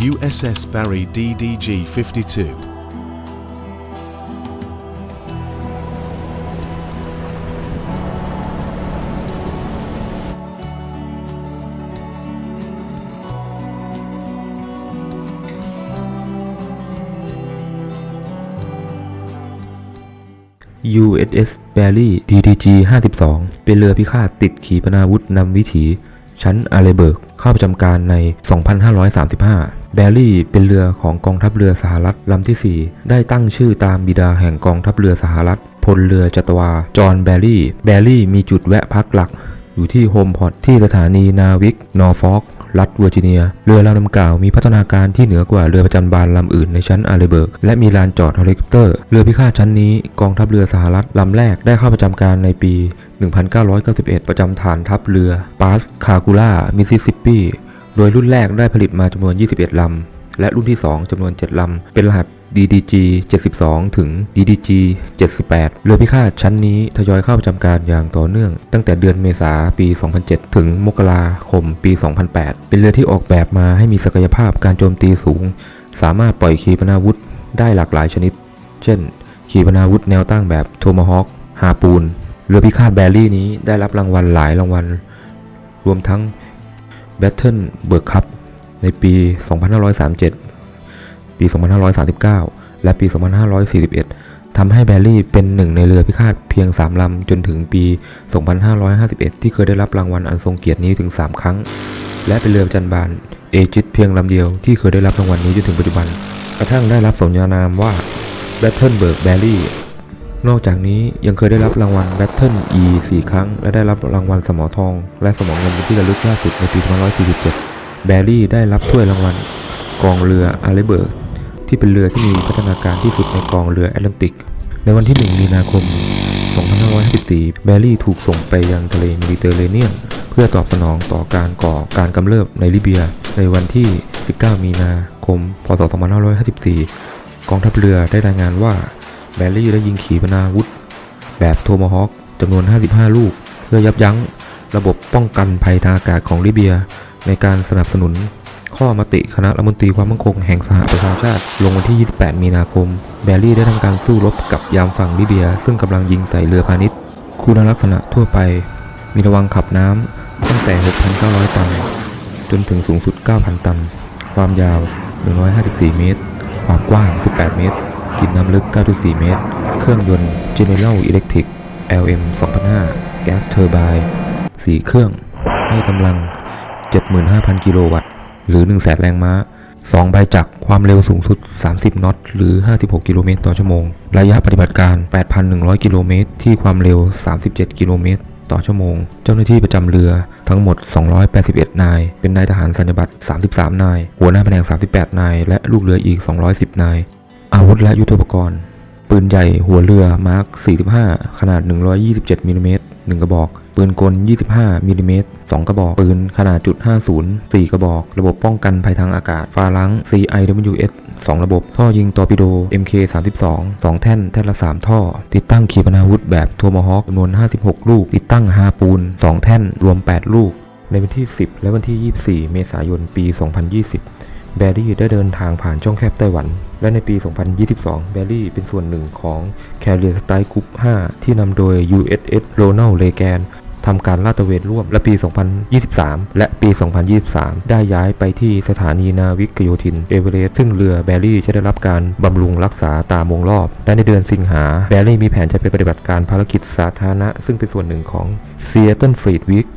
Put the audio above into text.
USS Barry DDG 52. USS Barry DDG 52 เป็นเรือพิฆาตติดขีปนาวุธนำวิถี ชั้นอาเลเบิร์กเข้าประจำการใน 2535 แบรี่เป็นเรือของกองทัพเรือสหรัฐลำที่ 4 ได้ตั้งชื่อตามบิดาแห่งกองทัพเรือสหรัฐพลเรือจัตวา จอห์นแบรี่ แบรี่มีจุดแวะพักหลัก อยู่ที่โฮมพอตที่สถานีนาวิก นอร์ฟอกรัฐเวอร์จิเนีย เรือลำดังกล่าวมีพัฒนาการที่เหนือกว่าเรือประจันบานลำอื่นในชั้นอาเลเบิร์ก และมีลานจอดเฮลิคอปเตอร์ เรือพิฆาตชั้นนี้กองทัพเรือสหรัฐลำแรกได้เข้าประจำการในปี 1991 ประจำฐานทัพเรือปาสคากูล่ามิสซิสซิปปี โดยรุ่นแรกได้ผลิตมาจำนวน 21 ลำ และรุ่นที่ 2จำนวน 7 ลำ เป็นรหัส DDG 72 ถึง DDG 78 เรือพิฆาตชั้นนี้ทยอยเข้าประจำการอย่างต่อเนื่อง ตั้งแต่เดือนเมษาปี 2007 ถึงมกราคมปี 2008 เป็นเรือที่ออกแบบมาให้มีศักยภาพการโจมตีสูง สามารถปล่อยขีปนาวุธได้หลากหลายชนิด เช่น ขีปนาวุธแนวตั้งแบบโทมาฮอคฮาปูน เรือพิฆาตแบรี่นี้ได้รับรางวัลหลายรางวัล รวมทั้ง Battle เบิร์กคัพในปี 2537 ปี 2539 และปี 2541 ทำให้แบรี่เป็นหนึ่งในเรือพิฆาตเพียง 3 ลำ จนถึงปี 2551 ที่เคยได้รับรางวัลอันทรงเกียรตินี้ถึง 3 ครั้ง และเป็นเรือประจันบานเอจิตเพียงลำเดียวที่เคยได้รับรางวัลนี้จนถึงปัจจุบัน กระทั่งได้รับสมญานามว่า Battleberg Barry นอกจากนี้ยังเคยได้รับรางวัล Battle E 4 ครั้ง และได้รับรางวัลสมอทอง และสมอเงินเป็นที่ระลึกล่าสุดในปี2547 แบรี่ได้รับถ้วยรางวัลกองเรืออาเลเบิร์กที่เป็นเรือที่มีพัฒนาการที่สุดในกองเรือแอตแลนติก ในวันที่ 1 มีนาคม 2554 แบรี่ถูกส่งไปยังทะเลเมดิเตอร์เรเนียน เพื่อตอบสนองต่อการก่อการกำเริบในลิเบีย ในวันที่ 19 มีนาคม พศ 2554 กองทัพเรือได้รายงานว่า แบรี่ได้ยิงขีปนาวุธ แบบโทมาฮอคจำนวน 55 ลูก เพื่อยับยั้งระบบป้องกันภัยทางอากาศของลิเบีย ในการสนับสนุน ข้อมติคณะรัฐมนตรีความมั่นคงแห่งสหประชาชาติ ลงวันที่ 28 มีนาคม แบรี่ได้ทำการสู้รบกับยามฝั่งลิเบีย ซึ่งกำลังยิงใส่เรือพาณิชย์ คุณลักษณะทั่วไป มีระวังขับน้ำตั้งแต่ 6,900 ตัน จนถึงสูงสุด 9,000 ตัน ความยาว 154 เมตร ความกว้าง 18 เมตร กินน้ำลึก 9.4 เมตร เครื่องยนต์ General Electric LM 2005 Gas Turbine 4 เครื่อง ให้กำลัง 75,000 กิโลวัตต์ หรือ 100,000 แรงม้า 2 ใบจักร ความเร็วสูงสุด 30นอต หรือ 56 กิโลเมตรต่อชั่วโมง ระยะปฏิบัติการ 8,100 กิโลเมตร ที่ความเร็ว 37 กิโลเมตรต่อชั่วโมง เจ้าหน้าที่ประจำเรือทั้งหมด 281 นาย เป็นนายทหารสัญญบัตร 33 นาย หัวหน้าแผนก 38 นาย และลูกเรืออีก 210 นาย อาวุธและยุทโธปกรณ์ ปืนใหญ่หัวเรือมาร์ค 45 ขนาด 127มิลลิเมตร1กระบอก ปืนกล 25มิลลิเมตร2กระบอก ปืนขนาดจุด50 4 กระบอก ระบบป้องกันภัยทางอากาศ ฟาลัง CIWS 2 ระบบ ท่อยิงตอร์ปิโด MK 32 2 แท่น แท่นละ 3 ท่อ ติดตั้งขีปนาวุธแบบโทมาฮอคจำนวน 56 ลูก ติดตั้งฮาปูน 2 แท่น รวม 8 ลูก ในวันที่ 10 และวันที่ 24 เมษายน ปี 2020 แบรี่ได้เดินทางผ่านช่องแคบไต้หวัน และในปี 2022 แบรี่เป็นส่วนหนึ่งของ Carrier Strike Group 5 ที่นำโดย USS Ronald Reagan ทำการลาดตระเวนร่วมและปี 2023 และปี 2023 ได้ย้ายไปที่สถานีนาวิกโยธินเอเวอเรสต์ซึ่งเรือแบรี่จะได้รับการบำรุงรักษาตามวงรอบ และในเดือนสิงหา แบรี่มีแผนจะไปปฏิบัติการภารกิจสาธารณะ ซึ่งเป็นส่วนหนึ่งของ Seattle Fleet Week